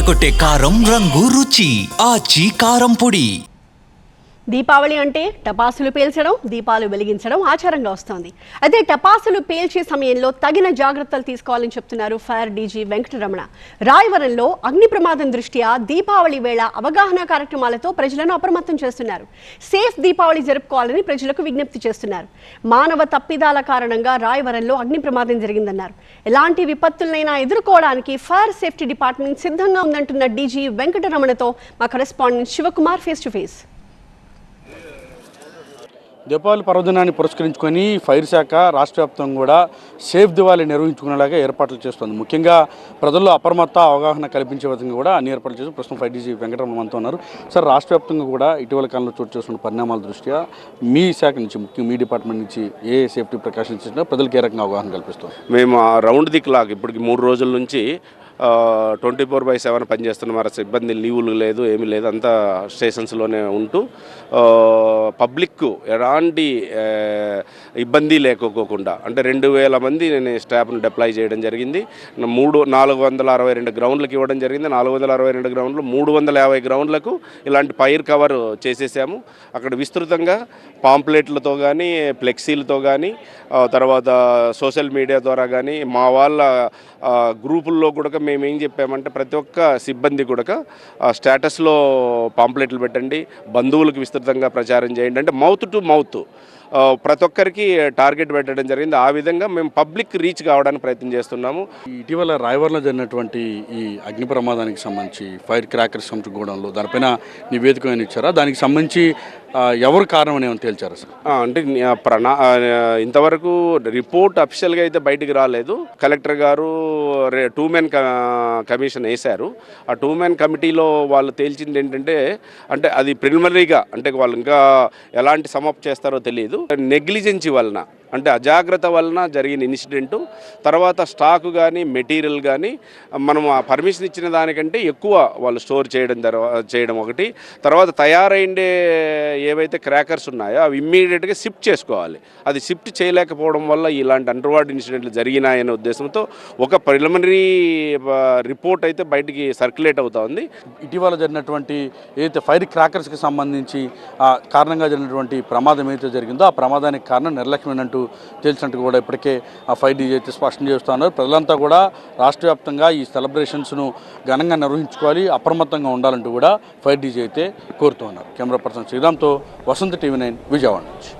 అదరగొట్టే కారం రంగు రుచి. ఆచి కారం పొడి. దీపావళి అంటే టపాసులు పేల్చడం దీపాలు వెలిగించడం ఆచారంగా వస్తోంది. అయితే టపాసులు పేల్చే సమయంలో తగిన జాగ్రత్తలు తీసుకోవాలని చెప్తున్నారు ఫైర్ డీజీ వెంకటరమణ. రాయవరంలో అగ్ని ప్రమాదం దృష్ట్యా దీపావళి వేళ అవగాహన కార్యక్రమాలతో ప్రజలను అప్రమత్తం చేస్తున్నారు. సేఫ్ దీపావళి జరుపుకోవాలని ప్రజలకు విజ్ఞప్తి చేస్తున్నారు. మానవ తప్పిదాల కారణంగా రాయవరంలో అగ్ని ప్రమాదం జరిగిందన్నారు. ఎలాంటి విపత్తులనైనా ఎదుర్కోవడానికి ఫైర్ సేఫ్టీ డిపార్ట్మెంట్ సిద్ధంగా ఉందంటున్న డీజీ వెంకటరమణతో మా correspondent Shivakumar face to face. Deepavali పర్వదినాన్ని పురస్కరించుకొని ఫైర్ శాఖ రాష్ట్ర వ్యాప్తంగా కూడా సేఫ్ దివాళీ నిర్వహించుకునేలాగా ఏర్పాట్లు చేస్తుంది. ముఖ్యంగా ప్రజల్లో అప్రమత్త అవగాహన కల్పించే విధంగా కూడా అన్ని ఏర్పాట్లు చేసి ప్రస్తుతం ఫైవ్ డీజీ వెంకటరమణ ఉన్నారు. సార్ రాష్ట్ర వ్యాప్తంగా కూడా ఇటీవల కాలంలో చోటు చేస్తున్న పరిణామాల దృష్ట్యా మీ శాఖ నుంచి ముఖ్యంగా మీ డిపార్ట్మెంట్ నుంచి ఏ సేఫ్టీ ప్రికాషన్స్ ఇచ్చినా ప్రజలకు ఏ రకంగా అవగాహన కల్పిస్తాం మేము ఆ రౌండ్ ది క్లాక్ ఇప్పటికి మూడు రోజుల నుంచి ట్వంటీ ఫోర్ బై సెవెన్ పనిచేస్తున్న మరి సిబ్బంది లీవులు లేదు ఏమీ లేదు అంతా స్టేషన్స్లోనే ఉంటూ పబ్లిక్ ఎలాంటి ఇబ్బంది లేకోకుండా అంటే రెండు వేల మంది నేను స్టాఫ్ను డిప్లాయ్ చేయడం జరిగింది మూడు నాలుగు వందల అరవై రెండు గ్రౌండ్లకు ఇవ్వడం జరిగింది నాలుగు వందల అరవై రెండు గ్రౌండ్లు మూడు వందల యాభై గ్రౌండ్లకు ఇలాంటి పైర్ కవర్ చేసేసాము. అక్కడ విస్తృతంగా పాంప్లెట్లతో కానీ ఫ్లెక్సీలతో కానీ తర్వాత సోషల్ మీడియా ద్వారా కానీ మా వాళ్ళ గ్రూపుల్లో కూడా మేము ఏం చెప్పామంటే ప్రతి ఒక్క సిబ్బంది కూడా స్టేటస్లో పాంప్లెట్లు పెట్టండి బంధువులకు విస్తృతంగా ప్రచారం చేయండి. అంటే మౌత్ టు మౌత్ ప్రతి ఒక్కరికి టార్గెట్ పెట్టడం జరిగింది. ఆ విధంగా మేము పబ్లిక్ రీచ్ కావడానికి ప్రయత్నం చేస్తున్నాము. ఇటీవల రాయవరంలో జరిగినటువంటి ఈ అగ్ని ప్రమాదానికి సంబంధించి ఫైర్ క్రాకర్స్ గోడంలో దానిపైన నివేదిక ఏమైనా ఇచ్చారా? దానికి సంబంధించి ఎవరు కారణం అని ఏమైనా తేల్చారా సార్? అంటే ప్రణా ఇంతవరకు రిపోర్ట్ అఫిషియల్గా అయితే బయటికి రాలేదు. కలెక్టర్ గారు టూ మెన్ కమిషన్ వేశారు. ఆ టూ మెన్ కమిటీలో వాళ్ళు తేల్చింది ఏంటంటే అంటే అది ప్రిలిమినరీగా అంటే వాళ్ళు ఇంకా ఎలాంటి సమప్ చేస్తారో తెలియదు. నెగ్లిజెన్సీ వలన అంటే అజాగ్రత్త వలన జరిగిన ఇన్సిడెంటు తర్వాత స్టాక్ కానీ మెటీరియల్ కానీ మనం ఆ పర్మిషన్ ఇచ్చిన దానికంటే ఎక్కువ వాళ్ళు స్టోర్ చేయడం చేయడం ఒకటి. తర్వాత తయారైండే ఏవైతే క్రాకర్స్ ఉన్నాయో అవి ఇమ్మీడియట్గా షిఫ్ట్ చేసుకోవాలి. అది షిఫ్ట్ చేయలేకపోవడం వల్ల ఇలాంటి అండర్వార్డ్ ఇన్సిడెంట్లు జరిగినాయనే ఉద్దేశంతో ఒక ప్రిలిమినరీ రిపోర్ట్ అయితే బయటికి సర్క్యులేట్ అవుతా ఉంది. ఇటీవల జరిగినటువంటి ఏదైతే ఫైర్ క్రాకర్స్కి సంబంధించి ఆ కారణంగా జరిగినటువంటి ప్రమాదం ఏదైతే జరిగిందో ఆ ప్రమాదానికి కారణం నిర్లక్ష్యమైనట్టు తేల్చినట్టు కూడా ఇప్పటికే ఆ ఫైవ్ డీజీ అయితే స్పష్టం చేస్తున్నారు ప్రజలంతా కూడా రాష్ట్ర వ్యాప్తంగా ఈ సెలబ్రేషన్స్ను ఘనంగా నిర్వహించుకోవాలి అప్రమత్తంగా ఉండాలంటూ కూడా ఫైవ్ డీజీ అయితే కోరుతూ ఉన్నారు. కెమెరా పర్సన్ శ్రీరామ్తో వసంత టీవీ నైన్ విజయవాడ నుంచి.